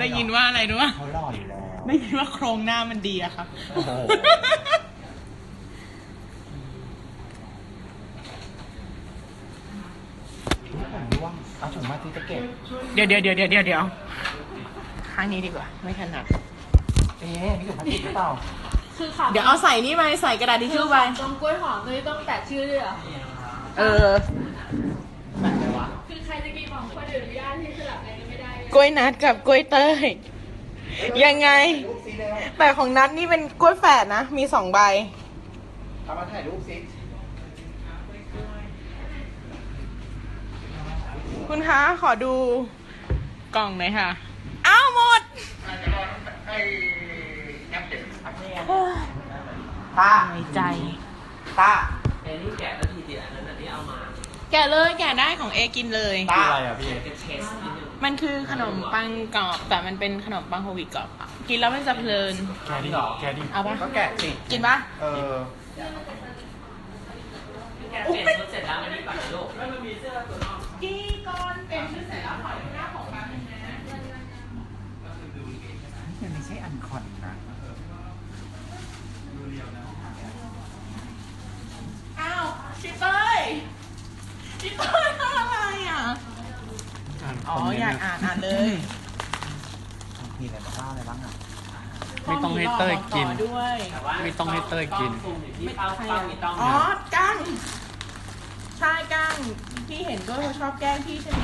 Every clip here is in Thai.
ได้ยินว่าอะไรรู้ป่ะเขาหล่ออยู่แล้วได้ยินว่าโครงหน้ามันดีอะค่ะ โอ้โหทุกคนร่วงเอาถุงมาที่จะเก็บเดี๋ยวเดี๋ยวเดี๋ยวเดี๋ยวเดี๋ยวเดี๋ยวข้างนี้ดีกว่า ไม่ถนัด เอ๊ะนี่ถุงพลาสติกหรือเปล่าคือข่าวเดี๋ยวเอาใส่นี่ไปใส่กระดาษทิชชู่ไปตรงกล้วยหอมเลยต้องแตะชื่อด้วยเหรอ เออ คือใครจะกินของคนอื่นไม่ได้ที่สลับกัน ก็ไม่ได้กล้วยนัดกับกล้วยเต้ย ยังไงรูปซิเร็วแต่ของนัดนี่เป็นกล้วยแฝดนะ มีสองใบเอามาถ่ายรูปซิคุณคะขอดูกล่องหน่อยค่ะ อ้าวหมดไอ้แอปเด็ดตาในใจ ตาเอ้นี่แกะแล้วทีเดียวอันนั้นอันนี้เอามา แกะเลยแกะได้ของเอกินเลย ตาจะเทสนิดนึง มันคือขนมปังกรอบ แต่มันเป็นขนมปังโฮลวีตกรอบอะกินแล้วมันจะเพลิน แกดิแกดิเอาปะก็แกะสิกินปะเออแกะเปลี่ยนชุดเสร็จแล้วอันนี้ก่อนนะลูกกีก่อนเป็นชุดเสร็จแล้วขอดูหน้าของแป๊บนึงนะมันไม่ใช่อันคอนนะอ้าวชิเต้ยชิเต้ยทำอะไรอะ อ๋ออยากอ่านอ่านเลยมีอะไรบ้างอะไรบ้างอะไม่ต้องให้เต้ยกินต่อด้วยแต่ว่าไม่ต้องให้เต้ยกินซูมอยู่ที่เป้าเป้ามีต้องอ๋อกั้งใช่กั้งพี่เห็นด้วยเขาชอบแกล้งพี่ใช่ไหม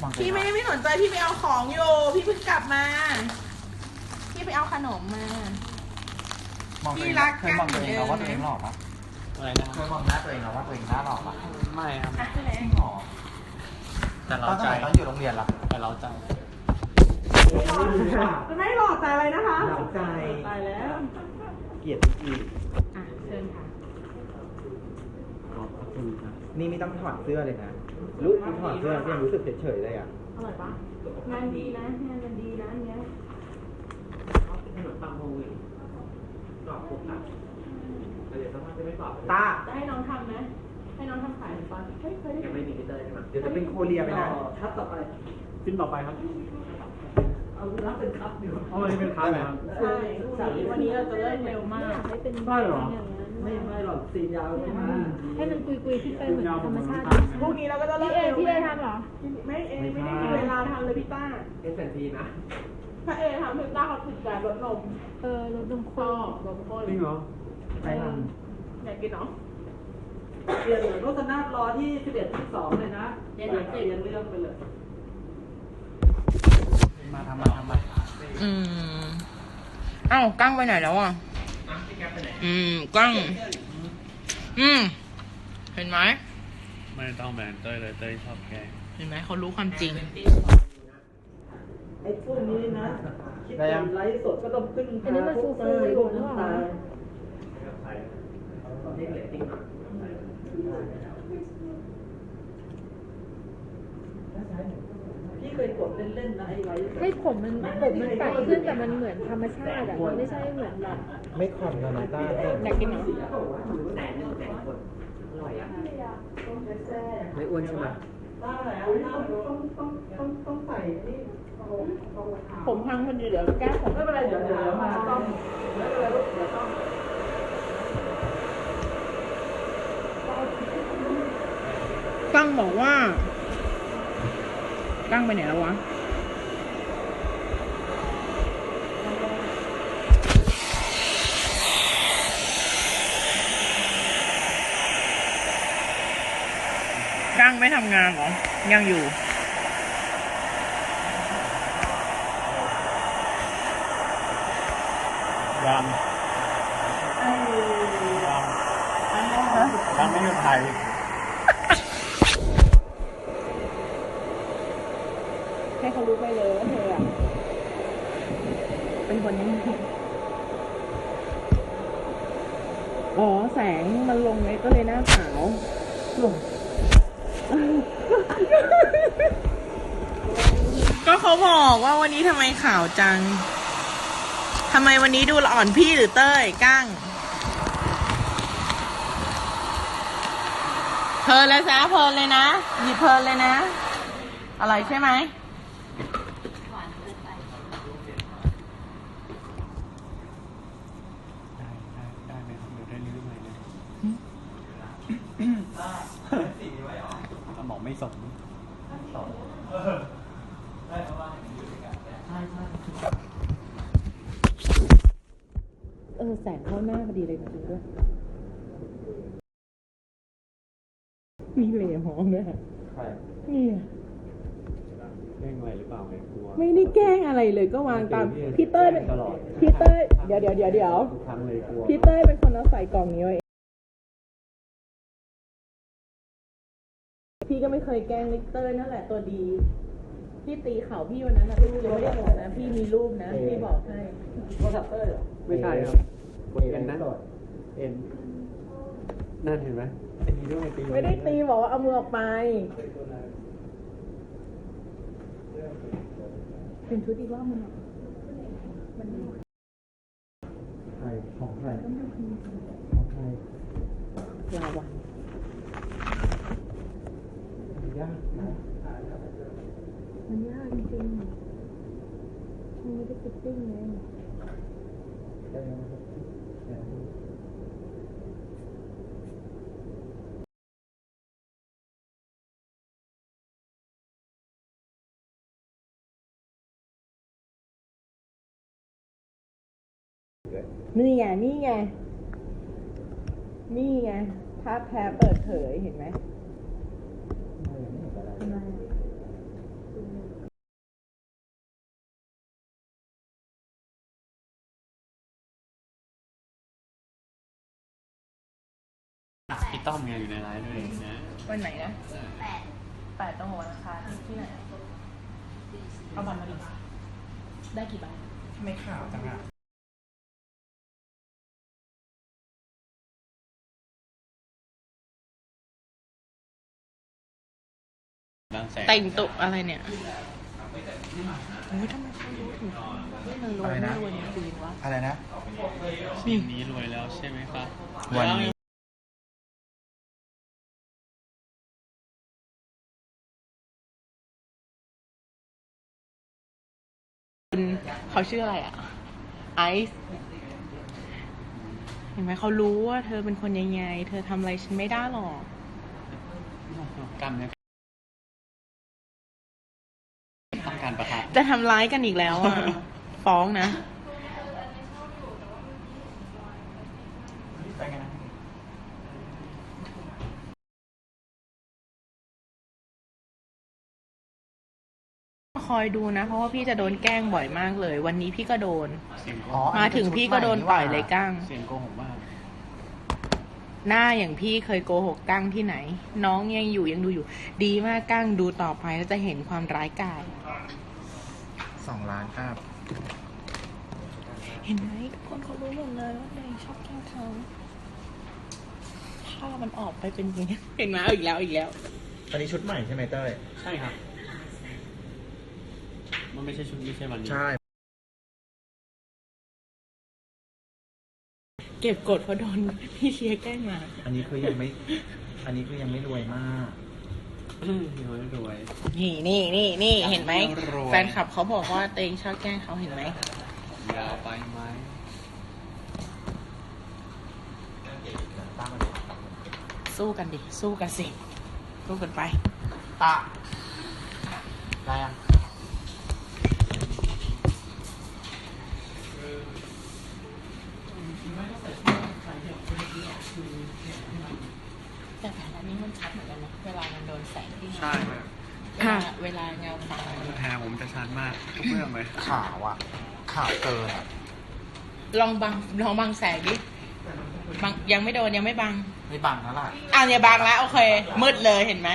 มองตัวพี่ไม่ได้ไม่สนใจพี่ไปเอาของอยู่พี่เพิ่งกลับมา พี่ไปเอาขนมมา มองตัวเองพี่รักเคยมองตัวเองกันแล้วว่าตัวเองหล่อปะอะไรนะเคยมองหน้าตัวเองแล้วว่าตัวเองหน้าหล่อปะไม่ครับจริงเหรอ แต่ตเราอนสใจมัยตอนอยู่โรงเรียนล่ะแต่เราใจไม่หลอดแต่อะไรนะคะ หลังใจ ตายแล้ว เกลียดอีกอะ เชิญค่ะนี่ไม่ต้องถอดเสื้อเลยนะลูกคุณถอดเสื้อยังรู้สึกเฉยๆเลยอะ อร่อยปะงานดีนะ งานมันดีนะอย่างเงี้ยขนมปังโฮลวีตกรอบปุ๊บครับเดี๋ยวสักพักจะไม่กรอบตา จะให้น้องทำไหม ให้น้องทำขายหรือเปล่าเฮ้ยเคยได้ยังไม่มีพีเตอร์ใช่ไหมเดี๋ยวจะเป็นโคเรียไปนะทับต่อไปสิ้นต่อไปครับเอารับเป็นคัพอยู่เอาวันนี้เป็นค้าไหมครับ ใช่วันนี้เราจะเริ่มเร็วมาก ให้เป็นได้เหรอ ไม่ไม่หรอกซีนยาวใช่ไหมให้มันกุยกุยๆขึ้นไปเหมือนธรรมชาติพรุ่งนี้เราก็จะเริ่พี่มเอเร็วพี่เอทำเหรอ ไม่เอไม่ได้มีเวลาทำเลยพี่ต้า เอสแอนพีนะ ถ้าเอทำพี่ต้าเขาติดใจลดนมเออรถนมชข้นอบนมข้นจริงเหรอ ไปทอยากกินเนาะ เปลี่ยนเหมือนโฆษณารอที่11ที่2เลยนะเปลี่ยนเปลี่ยนเรื่องไปเลย มาทำมาทำมาอืมเอ้ากั้งไปไหนแล้วอะอืมกั้ง อืม เห็นไหมไม่ต้องแบนเต้ยเลยเต้ยชอบแกล้งเห็นไหมเขารู้ความจริง ไอ้พวกนี้นะคิดจะไลฟ์สดก็ต้องขึ้นอันนี้มันฟูฟูๆอยู่หรือเปล่าเรียกเลตติ้งหน่อย พี่ เคยกดเล่นๆนะไอ้ไลฟ์สดให้ผมมันผมมันตัดขึ้นแต่มันเหมือนธรรมชาติอะมันไม่ใช่เหมือนแบบไม่คอนกับน้ำตาลอยากกินเนาะแสนหนึ่งแสนคนอร่อยอะไม่อ้วนใช่ไหมได้แล้วต้องต้องต้องต้องใส่นี่ผมพังคนอยู่เดี๋ยวแก้ผมไม่เป็นไรเดี๋ยวเดี๋ยวมาต้องไม่เป็นไรลูกเดี๋ยวต้องกั้งบอกว่า กั้งไปไหนแล้ววะกั้งไม่ทำงานเหรอ ยังอยู่ยังยังไม่หยุดถ่าย ให้เขารู้ไปเลยว่าเธออะเป็นคนยังไงอ๋อ แสง มันลงไงก็เลยหน้าขาวก็เขาบอกว่าวันนี้ทำไมขาวจังทำไมวันนี้ดูละอ่อนพี่หรือเต้ยก้างเพลินเลยซะเพลินเลยนะหยิบเพลินเลยนะ อร่อยใช่ไหม ไม่สมเออแสงเข้าหน้าพอดีเลยจริงด้วย มีเหล่มองด้วยค่ะใครนี่อะแกล้งอะไรหรือเปล่าไงกลัวไม่ได้แกล้งอะไรเลยก็วางตามพี่พี่เต้ยเป็นตลอดพี่เต้ยเดี๋ยวเดี๋ยวเดี๋ยวเดี๋ยวทุกครั้งเลยกลัว พี่เต้ยเป็นคนเอาใส่กล่องนี้ไว้ ก็ไม่เคยแกล้งลิกเตอร์นั่นแหละตัวดี พี่ตีเข่าพี่วันนั้นนะพี่ยังไม่ได้บอกนะ พี่มีรูปนะ พี่บอกให้โทรศัพท์เต้ยเหรอไม่ใช่ครับกดเอ็นนะเอ็นนั่นเห็นไหมอันนี้ด้วยตีไม่ได้ตีบอกว่าเอามือออกไปเป็นชุดอีกรอบมึงอะ ใครของใครของใคร ลาวัน ยากนะ มันยากจริงๆ มันไม่ได้ฟิตติ้งไงนี่ไงนี่ไง นี่ไงภาพแท้เปิดเผยเห็นไหม พี่ต้อมไงอยู่ในไลน์ด้วยนะวันไหนนะแปดแปดต้องวันอังคารที่ไหนเอาบัตรมาดิได้กี่ใบไม่ข่าวจังอะบางแสนแต่งตุอะไรเนี่ยโอ้ยทำไมเขารู้ถึงไม่มันรวยไม่รวยจริงๆวะอะไรนะทีมนี้รวยแล้วใช่ไหมครับ เขาชื่ออะไรอะไอซ์เห็นไหมเขารู้ว่าเธอเป็นคนยังไง เธอทำอะไรฉันไม่ได้หรอกกล้ามเนื้อต้องการประทะจะทำร้ายกันอีกแล้วอะ ฟ้องนะ คอยดูนะ เพราะว่าพี่จะโดนแกล้งบ่อยมากเลย วันนี้พี่ก็โดน เสียงโกอ๋อหกมาถึงพี่ก็โดนต่อยเลยกั้ง เสียงโกหกมากหน้าอย่างพี่เคยโกหกกั้งที่ไหน น้องยังอยู่ยังดูอยู่ ดีมากกั้งดูต่อไปแล้วจะเห็นความร้ายกาจสองล้านครับเห็นไหมทุกคนเขารู้หมดเลยว่าเองชอบแกล้งเขาถ้ามันออกไปเป็นอย่างนี้เห็นไหมเอาอีกแล้วอีกแล้ว อันนี้ชุดใหม่ใช่ไหมเต้ย ใช่ครับมัน ไม่ใช่ชุดไม่ใช่วันนี้ ใช่เก็บกดเพราะโดนพี่เชียร์แกล้งมา อันนี้คือยังไม่ อันนี้คือยังไม่รวยมากอืมรวยรวย นี่นี่นี่นี่เห็นไหมรวยแฟนคลับเขาบอกว่าเตงชอบแกล้งเขาเห็นไหมยาวไปไหมสู้กันดิ สู้กันสิ สู้กันไปตะอะไรอะ แต่แผนอันนี้มันชัดเหมือนกันนะเวลามันโดนแสงที่ใช่เวลาเวลาเงาตาแพรผมจะชัดมากทุกเรื่องเลยขาวอะขาวเกินอะลองบังลองบังแสงดิบังยังไม่โดนยังไม่บังไม่บังแล้วล่ะอะเนี่ยบังแล้วโอเค มืดเลยเห็นไหม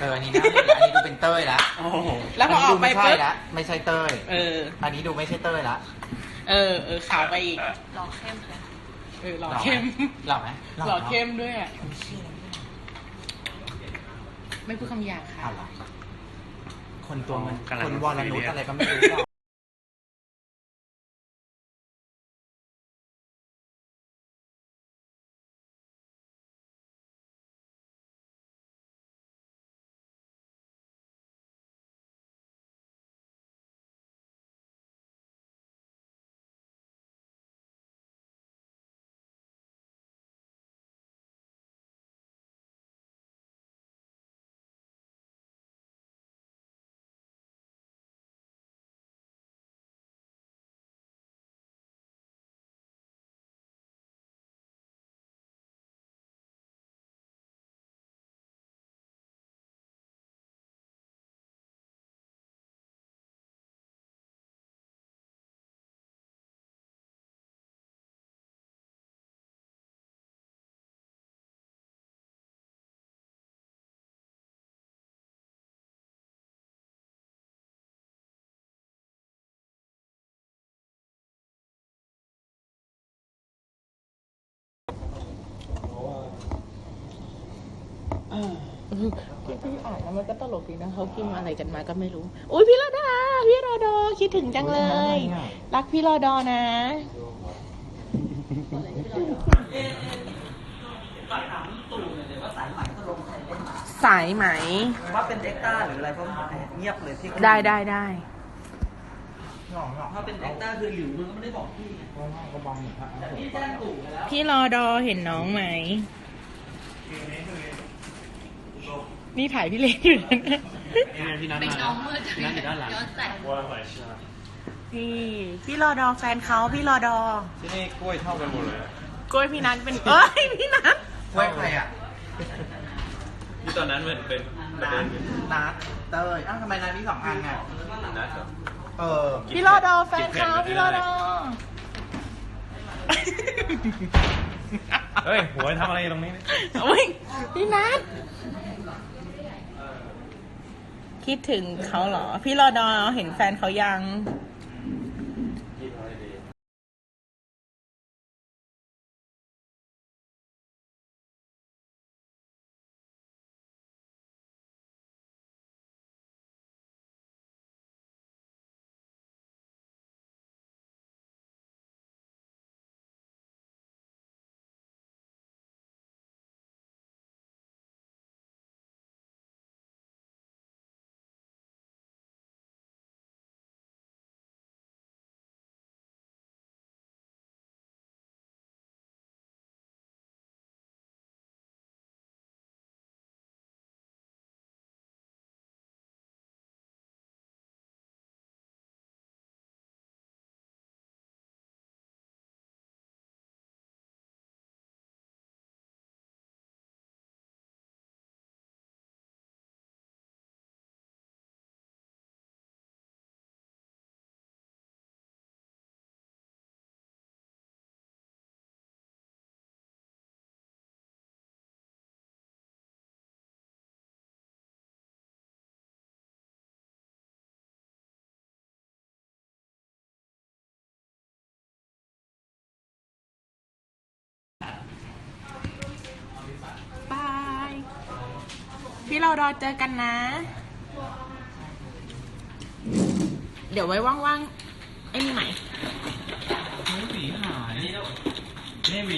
เอออันนี้นะอันนี้ดูเป็นเต้ยละโอ้โหแล้วพอออกไปไม่ปุ๊ใช่บละไม่ใช่เต้ยเออ อันนี้ดูไม่ใช่เต้ยละเออเออขาวไปอีกหล่อเข้มเออหล่อเข้มหล่อไหมหล่อเข้มด้วยอะไม่พูดคำหยาบค่ะอะไรคนตัวมันกำลังคนวรนุชซีเรียสอะไรก็ไม่รู้ พี่อ่านแล้วมันก็ตลกดีนะเขากินอะไรกันมาก็ไม่รู้ อุ้ยพี่รอดาพี่รอดอคิดถึงจังเลย รักพี่รอดอนะสายไหมว่าเป็นเอ็กต้าหรืออะไรก็เงียบเลยที่ได้ได้ได้ถ้าเป็นเอ็กต้าคือหลิวมึงก็ไม่ได้บอกพี่ไงแต่พี่แจ้งตู่ไปแล้วพี่รอดอเห็นน้องไหม นี่ถ่ายพี่เล็กอยู่นะพี่นัทมาแล้วพี่นัทอยู่ด้านหลังพี่พี่รอดอแฟนเขาพี่รอดอที่นี่กล้วยเท่ากันหมดเลยกล้วยพี่นัทเป็นเอ้ยพี่นัทกล้วยใครอะที่ตอนนั้นมันเป็นประเด็นอยู่นัดเตยอ้าวทำไมนัดมีสองอันอะนัดกับเออ พี่รอดอแฟนเขาพี่รอดอเฮ้ยหัวทำอะไรตรงนี้เนี่ยอุ้ยพี่นัท คิดถึงเขาเหรอ พี่รอดอเห็นแฟนเขายัง พี่เรารอเจอกันนะ เดี๋ยวไว้ว่างๆไอ้นี่ใหม่ สีหายนี่